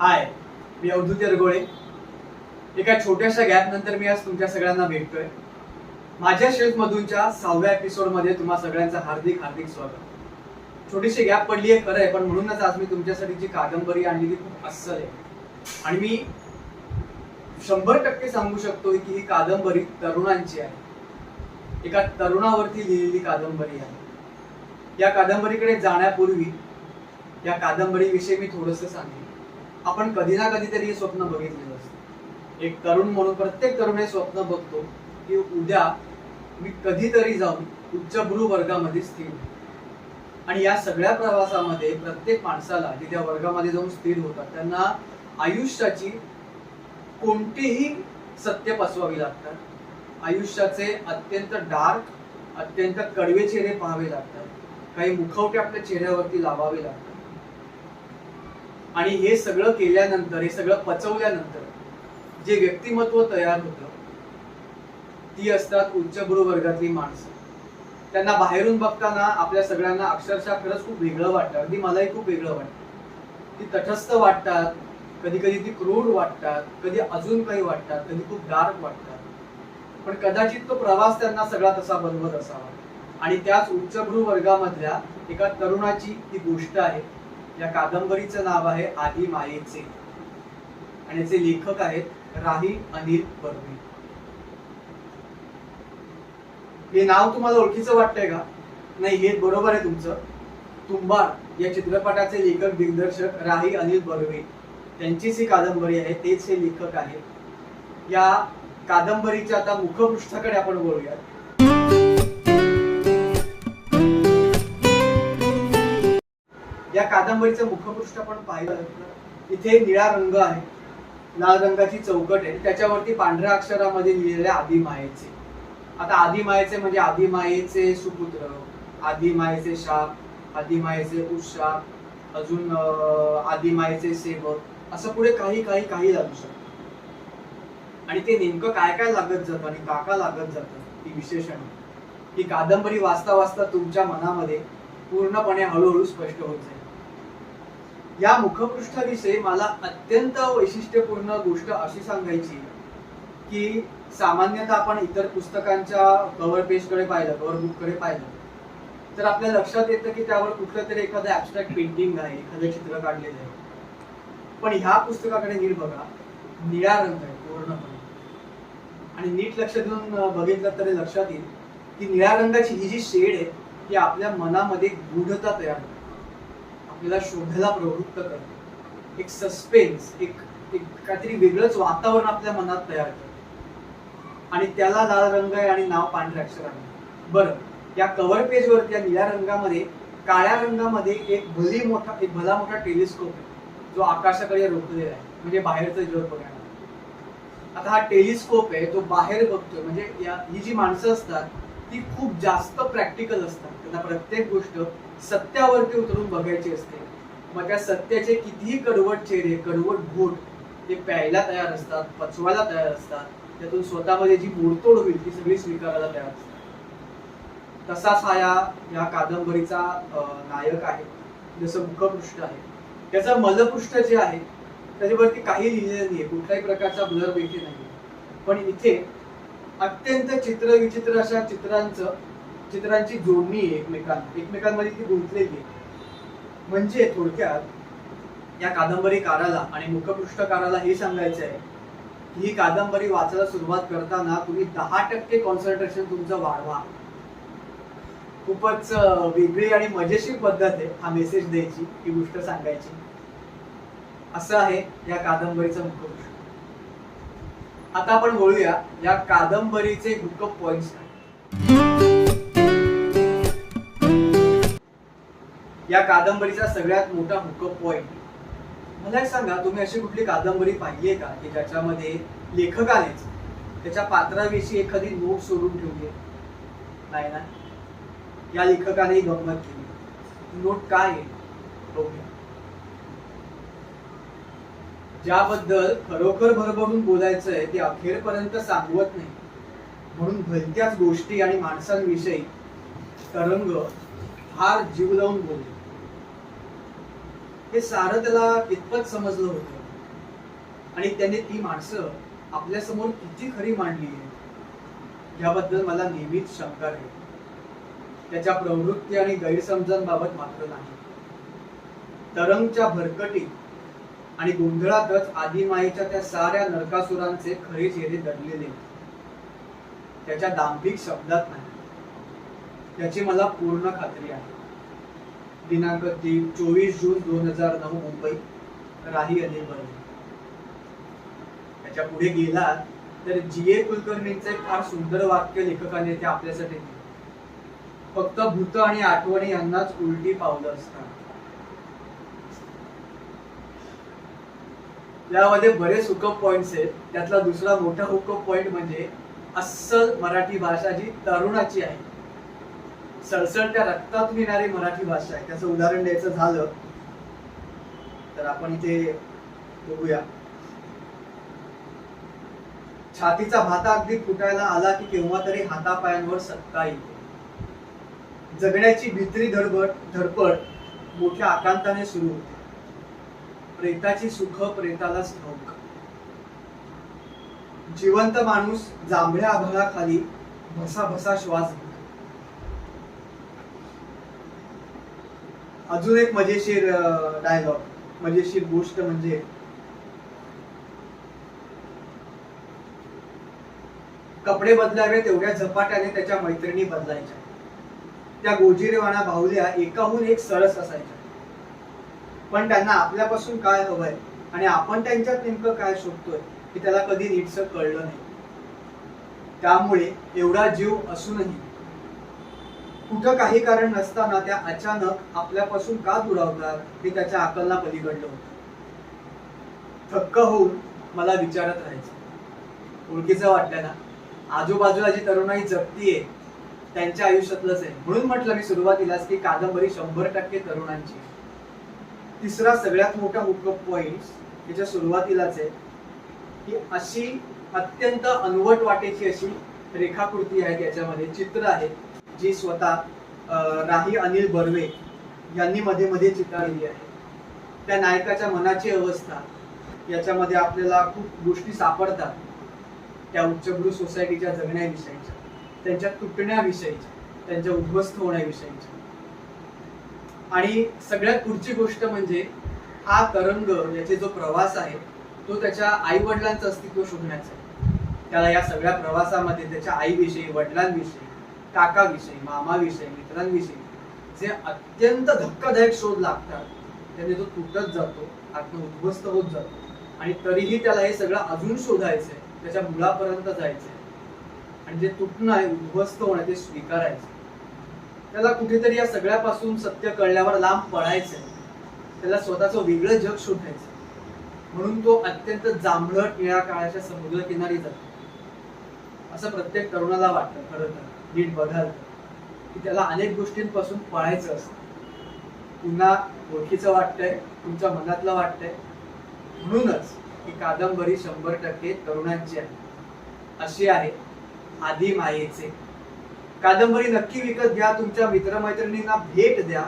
हाय मी अवधूत यरगोळे एका छोट्याशा गॅप नंतर मी आज तुमच्या सगळ्यांना भेटतोय. माझ्या शेल्फ मधूनच्या सहाव्या एपिसोडमध्ये तुम्हा सगळ्यांचं हार्दिक हार्दिक स्वागत. छोटीशी गॅप पडली आहे खरं आहे पण म्हणूनच आज मी तुमच्यासाठी जी कादंबरी आणली ती खूप अस्सल आहे. आणि मी शंभर टक्के सांगू शकतो की ही कादंबरी तरुणांची आहे. एका तरुणावरती लिहिलेली कादंबरी आहे. या कादंबरीकडे जाण्यापूर्वी या कादंबरीविषयी मी थोडंसं सांगेन. आपण कधी ना कधीतरी हे स्वप्न बघितलेलं असतं. एक तरुण म्हणून प्रत्येक तरुण हे स्वप्न बघतो की उद्या मी कधीतरी जाऊन उच्चभ्रू वर्गामध्ये स्थिर आणि या सगळ्या प्रवासामध्ये प्रत्येक माणसाला जे त्या वर्गामध्ये जाऊन स्थिर होतात त्यांना आयुष्याची कोणतीही सत्य पसवावी लागतात. आयुष्याचे अत्यंत डार्क अत्यंत कडवे चेहरे पाहावे लागतात. काही मुखवटे आपल्या चेहऱ्यावरती लावावे लागतात. आणि हे सगळं केल्यानंतर हे सगळं पचवल्यानंतर जे व्यक्तिमत्व तयार होतं ती असतात उच्चभ्रू वर्गातली माणसं. त्यांना बाहेरून बघताना आपल्या सगळ्यांना अक्षरशः खरंच खूप वेगळं वाटतं. अगदी मलाही खूप वेगळं वाटतं. ती तटस्थ वाटतात कधी कधी ती क्रूर वाटतात कधी अजून काही वाटतात कधी खूप डार्क वाटतात. पण कदाचित तो प्रवास त्यांना सगळा तसा बनवत असावा. आणि त्याच उच्चभ्रू वर्गामधल्या एका तरुणाची ती गोष्ट आहे या कादंबरीचं नाव आहे आधी मायेचे. आणि याचे लेखक आहेत राही अनिल बर्वे. हे नाव तुम्हाला ओळखीचं वाटतंय का? नाही हे बरोबर आहे तुमचं. तुंबाड या चित्रपटाचे लेखक दिग्दर्शक राही अनिल बर्वे. त्यांचीच ही कादंबरी आहे तेच हे लेखक आहेत. या कादंबरीच्या आता मुखपृष्ठाकडे आपण बोलूयात या कादंबरीचं मुखपृष्ठ आपण पाहिलं इथे निळा रंग आहे. लाल रंगाची चौकट आहे. त्याच्यावरती पांढऱ्या अक्षरामध्ये लिहिलेले आदिमायेचे. आता आदिमायेचे म्हणजे आदिमायेचे सुपुत्र आदिमायेचे शाप आदिमायेचे उशाप अजून आदिमायेचे सेवक असं पुढे काही काही काही लागू शकतं. आणि ते नेमकं काय काय लागत जातं आणि काका लागत जातं ही विशेषण. ही कादंबरी वाचता वाचता तुमच्या मनामध्ये पूर्णपणे हळूहळू स्पष्ट होत जाईल. या मुखपृष्ठाविषयी मला अत्यंत वैशिष्ट्यपूर्ण गोष्ट अशी सांगायची की सामान्यतः आपण इतर पुस्तकांच्या कव्हर पेजकडे पाहिलं कव्हर बुककडे पाहिलं तर आपल्या लक्षात येतं की त्यावर कुठलं तरी एखादं ऍबस्ट्रॅक्ट पेंटिंग आहे एखादं चित्र काढलेलं आहे. पण ह्या पुस्तकाकडे नीट बघा निळा रंग आहे पूर्णपणे. आणि नीट लक्ष देऊन बघितलं तरी लक्षात येईल की निळ्या रंगाची ही जी शेड आहे ती आपल्या मनामध्ये गूढता तयार होते. आपल्याला शोधायला प्रवृत्त करते. एक सस्पेन्स एक एक काहीतरी वेगळंच वातावरण आपल्या मनात तयार करते. आणि त्याला लाल रंग आहे आणि नाव पांढऱ्या अक्षराने. बरं या कव्हर वर या निळ्या रंगामध्ये काळ्या रंगामध्ये एक भली मोठा एक भला मोठा टेलिस्कोप आहे. जो आकाशाकडे रोखलेला आहे. म्हणजे बाहेरचं जग बघायला. आता हा टेलिस्कोप आहे तो बाहेर बघतोय. म्हणजे या ही जी माणसं असतात ती खूप जास्त प्रॅक्टिकल असतात. त्यांना प्रत्येक गोष्ट सत्यावरती उतरून बघायची असते. मग त्या सत्याचे कितीही कडवट चेहरे कडवट घोट ते प्यायला तयार असतात पचवायला तयार असतात. त्यातून स्वतःमध्ये जी मोडतोड होईल ती सगळी स्वीकारायला तयार असतात. तसाच हा या या कादंबरीचा नायक आहे. जसं मुखपृष्ठ आहे. त्याचं मलपृष्ठ जे आहे त्याच्यावरती काही लिहिलेलं नाहीये. कुठल्याही प्रकारचा ब्लर इथे नाही पण इथे अत्यंत चित्र विचित्र अशा चित्रांचं चित्रांची जोडणी एकमेकां एकमेकांमध्ये ती गुंतलेली म्हणजे थोडक्यात या कादंबरीकाराला आणि मुखपृष्ठकाराला हे सांगायचं आहे की ही कादंबरी वाचायला सुरुवात करताना तुम्ही दहा टक्के कॉन्सन्ट्रेशन तुमचं वाढवा. खूपच वेगळी आणि मजेशीर पद्धत आहे हा मेसेज द्यायची ही गोष्ट सांगायची. असं आहे या कादंबरीचं मुखपृष्ठ. आता आपण बोलूया या कादंबरीचे हुकअप पॉइंट्स या कादंबरीचा सगळ्यात मोठा हुकअप पॉइंट मला एक सांगा तुम्ही अशी कुठली कादंबरी पाहिली आहे का की ज्याच्यामध्ये लेखकानेच त्याच्या पात्राविषयी एखादी नोट सोडून ठेवली आहे? नाही ना? या लेखकाने ही गंमत केली. नोट काय आहे? बघूया. ज्याबद्दल खरोखर भरभरून बोलायचं आहे ते अखेरपर्यंत सांगवत नाही. म्हणून भलत्याच गोष्टी आणि माणसांविषयी तरंग फार जीव लावून बोलले. हे सारं त्याला कितपत समजलं होतं. आणि त्याने ती माणसं आपल्यासमोर किती खरी मांडली. आहे याबद्दल मला नेहमीच शंका आहे. त्याच्या प्रवृत्ती आणि गैरसमजांबाबत मात्र नाही. तरंगच्या भरकटीत आणि गोंधळातच आदिमाईच्या त्या साऱ्या नरकासुरांचे खरे चेहरे दडलेले. त्याच्या दांभिक शब्दात नाही. त्याची मला पूर्ण खात्री आहे. दिनांक तीन चोवीस जून दोन हजार नऊ मुंबई. राही अनिल बर्वे त्याच्या पुढे गेला तर जी ए कुलकर्णींचे फार सुंदर वाक्य लेखकाने ते आपल्यासाठी दिले. फक्त भूत आणि आठवणी यांनाच उलटी पावलं असतात. यामध्ये बरेच हुकअप पॉइंट्स आहेत. त्यातला दुसरा मोठा हुकअप पॉइंट म्हणजे अस्सल मराठी भाषा जी तरुणाची आहे. सळसळत्या रक्तात येणारी मराठी भाषा आहे. त्याचं उदाहरण द्यायचं झालं तर आपण इथे बघूया. छातीचा भाता अगदी फुटायला आला की केव्हा तरी हातापायांवर सत्ता येते. जगण्याची भित्री धडपड धडपड मोठ्या आकांताने सुरू होते. प्रेताची सुख प्रेतालाच ठाऊक. जिवंत माणूस जांभळ्या आभाळाखाली भसा भसा श्वास घेतो. अजून एक मजेशीर डायलॉग मजेशीर गोष्ट म्हणजे कपडे बदलावे तेवढ्या झपाट्याने त्याच्या मैत्रिणी बदलायच्या. त्या गोजिरेवाणा भाऊल्या एकाहून एक सरस असायच्या. पण त्यांना आपल्यापासून काय हवंय आणि आपण त्यांच्यात नेमकं काय शोधतोय हे त्याला कधी नीटसं कळलं नाही. त्यामुळे एवढा जीव असूनही कुठं काही कारण नसताना त्या अचानक आपल्यापासून का दुरावतात हे त्याच्या आकलना पलीकडलं होतं. थक्क होऊन मला विचारत राहायचं. ओळखीचं वाटलं ना. आजूबाजूला जी तरुणाई जगतीये त्यांच्या आयुष्यातलंच आहे. म्हणून म्हटलं मी सुरुवातीलाच की कादंबरी शंभर टक्के तरुणांची आहे. तिसरा सगळ्यात मोठा हुकअप पॉइंट त्याच्या सुरुवातीलाच आहे की अशी अत्यंत अनवट वाटेची अशी रेखाकृती आहे त्याच्यामध्ये चित्र आहे. जी स्वतः राही अनिल बर्वे यांनी मध्ये मध्ये चितारली आहे. त्या नायकाच्या मनाची अवस्था याच्यामध्ये आपल्याला खूप गोष्टी सापडतात. त्या उच्चभ्रू सोसायटीच्या जगण्याविषयीच्या त्यांच्या तुटण्याविषयीच्या त्यांच्या उद्ध्वस्त होण्याविषयीच्या. आणि सगळ्यात पुढची गोष्ट म्हणजे हा तरंग याचे जो प्रवास आहे तो त्याच्या आई वडिलांचं अस्तित्व शोधण्याचा आहे. त्याला या सगळ्या प्रवासामध्ये त्याच्या आईविषयी वडिलांविषयी काकाविषयी मामाविषयी मित्रांविषयी जे अत्यंत धक्कादायक शोध लागतात त्याने तो तुटत जातो आत्म उद्ध्वस्त होत जातो. आणि तरीही त्याला हे सगळं अजून शोधायचंय त्याच्या मुलापर्यंत जायचंय. आणि जे तुटणं आहे उद्ध्वस्त होणं ते स्वीकारायचं त्याला कुठेतरी या सगळ्यापासून सत्य कळल्यावर लांब पळायचंय. त्याला स्वतःचं वेगळं जग शोधायचं म्हणून तो अत्यंत जांभळट निळ्या काळाच्या समुद्र किनारी जातो. असं प्रत्येक तरुणाला वाटतं खरं तर. नीट बघाल की त्याला अनेक गोष्टींपासून पळायचं असतं. पुन्हा ओळखीचं वाटतंय तुमच्या मनातलं वाटतंय. म्हणूनच ही कादंबरी शंभर टक्के तरुणांची आहे. अशी आहे आधी मायेचे. कादंबरी नक्की विकत घ्या तुमच्या मित्रमैत्रिणींना भेट द्या.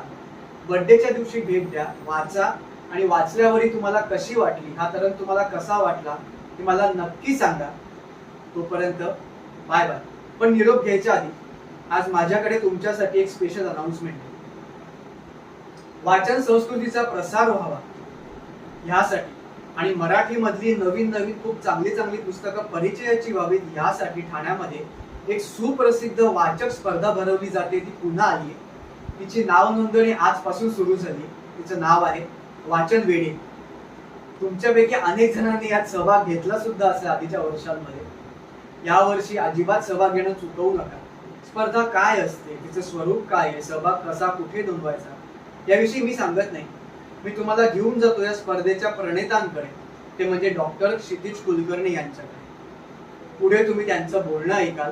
बर्थडेच्या दिवशी भेट द्या वाचा आणि वाचल्यावरही तुम्हाला कशी वाटली हा तरण तुम्हाला कसा वाटला हे मला नक्की सांगा. तोपर्यंत बाय बाय. पण निरोप घ्यायच्या आधी आज माझ्याकडे तुमच्यासाठी एक स्पेशल अनाउन्समेंट आहे. वाचन संस्कृतीचा प्रसार व्हावा. ह्यासाठी आणि मराठी मधली नवीन नवीन खूप चांगली चांगली पुस्तकं परिचयाची व्हावीत यासाठी ठाण्यामध्ये एक सुप्रसिद्ध वाचक स्पर्धा भरवली जाते ती पुन्हा आली आहे. तिची नाव नोंदणी आजपासून सुरू झाली तिचं नाव आहे वाचन वेडी. तुमच्यापैकी अनेक जणांनी यात सहभाग घेतला सुद्धा असेल आधीच्या वर्षांमध्ये. यावर्षी अजिबात सहभाग घेणं चुकवू नका. स्पर्धा काय असते? तिचं स्वरूप काय आहे? सहभाग कसा कुठे नोंदवायचा? याविषयी मी सांगत नाही. मी तुम्हाला घेऊन जातो या स्पर्धेच्या प्रणेतांकडे. ते म्हणजे डॉक्टर क्षितिज कुलकर्णी यांच्याकडे. पुढे तुम्ही त्यांचं बोलणं ऐकाल.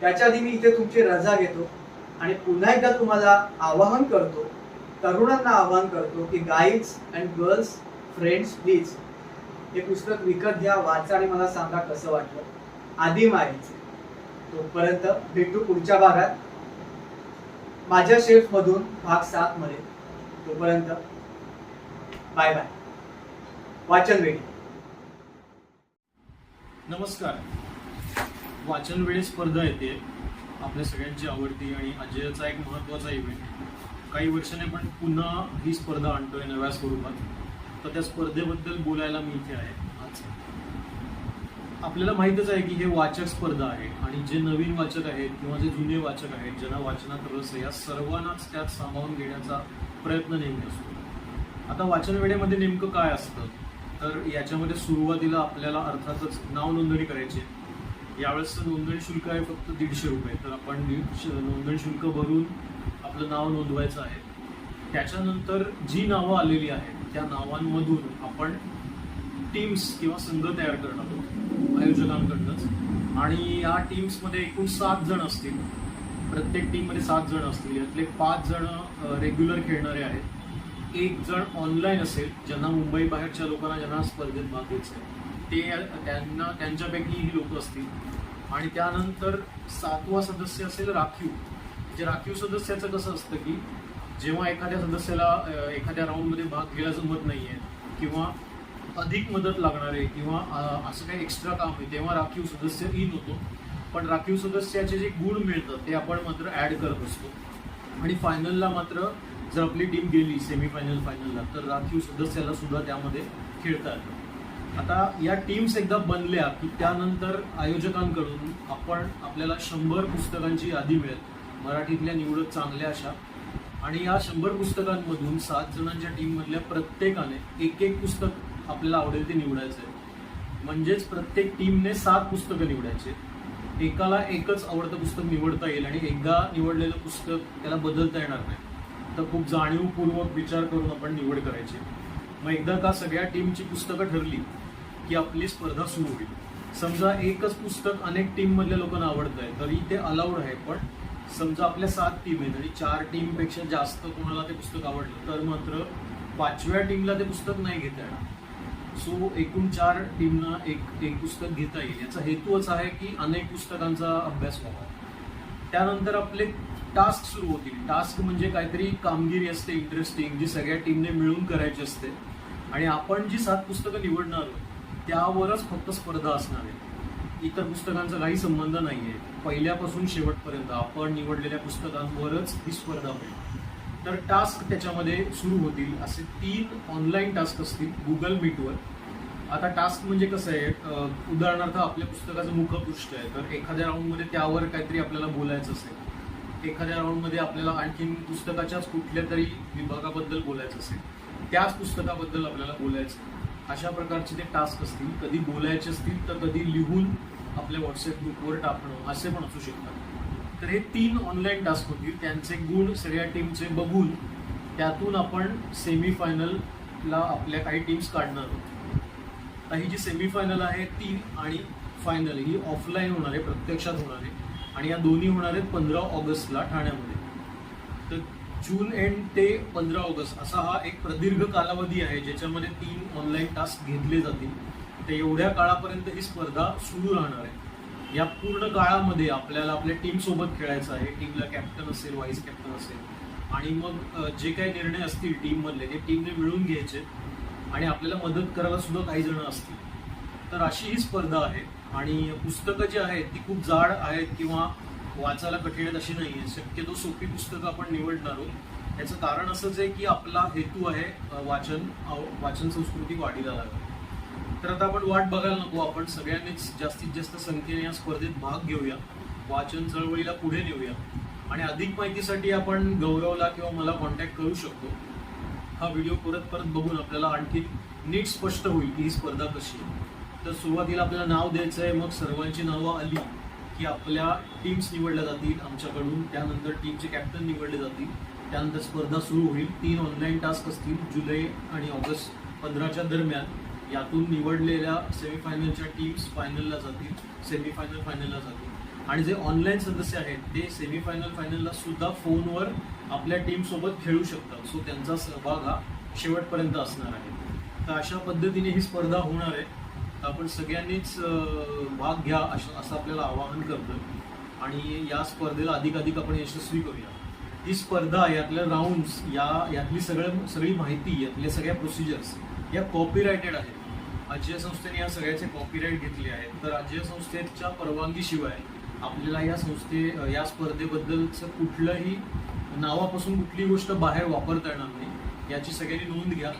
त्याच्या आधी मी इथे तुमची रजा घेतो आणि पुन्हा एकदा तुम्हाला आवाहन करतो तरुणांना आवाहन करतो की guides and girls friends please हे पुस्तक विकत घ्या वाचा आणि मला सांगा कसं वाटलं. आधी मायेचे तोपर्यंत भेटू पुढच्या भागात. माझ्या शेफ मधून भाग सात मध्ये. तोपर्यंत बाय बाय वाचन वेळी. नमस्कार. वाचन वेळी स्पर्धा येते. आपल्या सगळ्यांची आवडती आणि अजयचा एक महत्त्वाचा इव्हेंट काही वर्षाने पण पुन्हा ही स्पर्धा आणतोय नव्या स्वरूपात. तर त्या स्पर्धेबद्दल बोलायला मी इथे आहे. आपल्याला माहीतच आहे की हे वाचक स्पर्धा आहे आणि जे नवीन वाचक आहेत किंवा जे जुने वाचक आहेत ज्यांना वाचनात रस आहे या सर्वांनाच त्यात सामावून घेण्याचा प्रयत्न नेहमी असतो. आता वाचन वेळेमध्ये नेमकं काय असतं? तर याच्यामध्ये सुरुवातीला आपल्याला अर्थातच नाव नोंदणी करायची आहे. यावेळेसचं नोंदणी शुल्क आहे फक्त दीडशे रुपये. तर आपण नोंदणी शुल्क भरून आपलं नाव नोंदवायचं आहे. त्याच्यानंतर जी नावं आलेली आहेत त्या नावांमधून आपण टीम्स किंवा संघ तयार करणार आहोत. आयोजकांकडनंच आणि या टीम्समध्ये एकूण सात जण असतील. प्रत्येक टीममध्ये सात जण असतील. यातले पाच जण रेग्युलर खेळणारे आहेत. एक जण ऑनलाईन असेल ज्यांना मुंबई बाहेरच्या लोकांना ज्यांना स्पर्धेत भाग घ्यायचा आहे. ते त्यांना त्यांच्यापैकी ही लोक असतील. आणि त्यानंतर सातवा सदस्य असेल राखीव. जे राखीव सदस्याचं कसं असतं की जेव्हा एखाद्या सदस्याला एखाद्या राऊंडमध्ये भाग घ्यायला जमत नाही आहे किंवा अधिक मदत लागणार आहे किंवा असं काही एक्स्ट्रा काम आहे तेव्हा राखीव सदस्य इन होतो. पण राखीव सदस्याचे जे गुण मिळतात ते आपण मात्र ॲड करत असतो. आणि फायनलला मात्र जर आपली टीम गेली सेमीफायनल फायनलला तर राखीव सदस्याला सुद्धा त्यामध्ये खेळता येतं आता या टीम्स एकदा बनल्या की त्यानंतर आयोजकांकडून आपण आपल्याला शंभर पुस्तकांची यादी मिळेल. मराठीतल्या निवडत चांगल्या अशा. आणि या शंभर पुस्तकांमधून सात जणांच्या टीममधल्या प्रत्येकाने एक एक पुस्तक आपल्याला आवडेल ते निवडायचं आहे म्हणजेच प्रत्येक टीमने सात पुस्तकं निवडायचे. एकाला एकच आवडतं पुस्तक निवडता येईल आणि एकदा निवडलेलं पुस्तक त्याला बदलता येणार नाही. तर खूप जाणीवपूर्वक विचार करून आपण निवड करायची. मग एकदा का सगळ्या टीमची पुस्तकं ठरली की आपली स्पर्धा सुरू होईल. समजा एकच पुस्तक अनेक टीममधल्या लोकांना आवडत आहे तरी ते अलाउड आहे पण समजा आपल्या सात टीम आहेत आणि चार टीमपेक्षा जास्त कोणाला ते पुस्तक आवडलं तर मात्र पाचव्या टीमला ते पुस्तक नाही घेता येणार. सो एकूण चार टीमना एक एक पुस्तक घेता येईल. याचा हेतू असा आहे की अनेक पुस्तकांचा अभ्यास व्हावा. त्यानंतर आपले टास्क सुरू होतील. टास्क म्हणजे काहीतरी कामगिरी असते इंटरेस्टिंग जी सगळ्या टीमने मिळून करायची असते. आणि आपण जी सात पुस्तकं निवडणार आहोत त्यावरच फक्त स्पर्धा असणार आहे. इतर पुस्तकांचा काही संबंध नाही आहे पहिल्यापासून शेवटपर्यंत आपण निवडलेल्या पुस्तकांवरच ही स्पर्धा होईल. तर टास्क त्याच्यामध्ये सुरू होतील. असे तीन ऑनलाईन टास्क असतील गुगल मीटवर आता टास्क म्हणजे कसं आहे उदाहरणार्थ आपल्या पुस्तकाचं मुखपृष्ठ आहे. तर एखाद्या राऊंडमध्ये त्यावर काहीतरी आपल्याला बोलायचं असेल. एखाद्या राऊंडमध्ये आपल्याला आणखीन पुस्तकाच्याच कुठल्या तरी विभागाबद्दल बोलायचं असेल त्याच पुस्तकाबद्दल आपल्याला बोलायचं अशा प्रकारचे ते टास्क असतील. कधी बोलायचे असतील तर कधी लिहून आपल्या व्हॉट्सअप ग्रुपवर टाकणं असे पण असू शकतात. तर हे तीन ऑनलाईन टास्क होतील त्यांचे गुण सगळ्या टीमचे बघून त्यातून आपण सेमीफायनलला आपल्या काही टीम्स काढणार आहोत. आता ही जी सेमीफायनल आहे ती आणि फायनल ही ऑफलाईन होणार आहे प्रत्यक्षात होणार आहे. आणि या दोन्ही होणार आहेत पंधरा ऑगस्टला ठाण्यामध्ये. तर जून एंड ते पंधरा ऑगस्ट असा हा एक प्रदीर्घ कालावधी आहे ज्याच्यामध्ये तीन ऑनलाईन टास्क घेतले जातील. तर एवढ्या काळापर्यंत ही स्पर्धा सुरू राहणार आहे. या पूर्ण काळामध्ये आपल्याला आपल्या टीम सोबत खेळायचं आहे. टीमला कॅप्टन असेल व्हाईस कॅप्टन असेल. आणि मग जे काही निर्णय असतील टीम मधले ते टीमने मिळून घ्यायचे. आणि आपल्याला मदत करायला सुद्धा काही जण असतील. तर अशी ही स्पर्धा आहे. आणि पुस्तकं जी आहेत ती खूप जाड आहेत किंवा वाचायला कठीण आहेत अशी नाही आहे शक्यतो सोपी पुस्तकं आपण निवडणार आहोत. याचं कारण असंच आहे की आपला हेतू आहे वाचन वाचन संस्कृती वाढीला लागली तर आता आपण वाट बघायला नको आपण सगळ्यांनीच जास्तीत जास्त संख्येने या स्पर्धेत भाग घेऊया. वाचन चळवळीला पुढे नेऊया. आणि अधिक माहितीसाठी आपण गौरवला किंवा मला कॉन्टॅक्ट करू शकतो. हा व्हिडिओ परत परत बघून आपल्याला आणखी नीट स्पष्ट होईल की ही स्पर्धा कशी आहे. तर सुरुवातीला आपल्याला नाव द्यायचं आहे मग सर्वांची नावं आली की आपल्या टीम्स निवडल्या जातील आमच्याकडून. त्यानंतर टीमचे कॅप्टन निवडले जातील. त्यानंतर स्पर्धा सुरू होईल. तीन ऑनलाईन टास्क असतील जुलै आणि ऑगस्ट पंधराच्या दरम्यान. यातून निवडलेल्या सेमीफायनलच्या टीम्स फायनलला जातील सेमीफायनल फायनलला जातील. आणि जे ऑनलाईन सदस्य आहेत ते सेमीफायनल फायनलला सुद्धा फोनवर आपल्या टीमसोबत खेळू शकतात. सो त्यांचा सहभाग हा शेवटपर्यंत असणार आहे. तर अशा पद्धतीने ही स्पर्धा होणार आहे. तर आपण सगळ्यांनीच भाग घ्या असं असं आपल्याला आवाहन करतोय. आणि या स्पर्धेला अधिक अधिक आपण यशस्वी करूया. ही स्पर्धा यातल्या राऊंड्स या यातली सगळं सगळी माहिती यातल्या सगळ्या प्रोसिजर्स या कॉपीरायटेड आहेत. अजय संस्थेने या सगळ्याचे कॉपीराईट घेतले आहेत. तर अजय संस्थेच्या परवानगीशिवाय आपल्याला या संस्थे या स्पर्धेबद्दलचं कुठलंही नावापासून कुठली गोष्ट बाहेर वापरता येणार नाही याची सगळ्यांनी नोंद घ्या.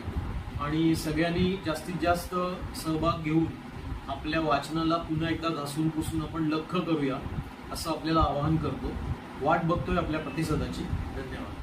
आणि सगळ्यांनी जास्तीत जास्त सहभाग घेऊन आपल्या वाचनाला पुन्हा एकदा घासून पुसून आपण लख करूया असं आपल्याला आवाहन करतो. वाट बघतोय आपल्या प्रतिसादाची. धन्यवाद.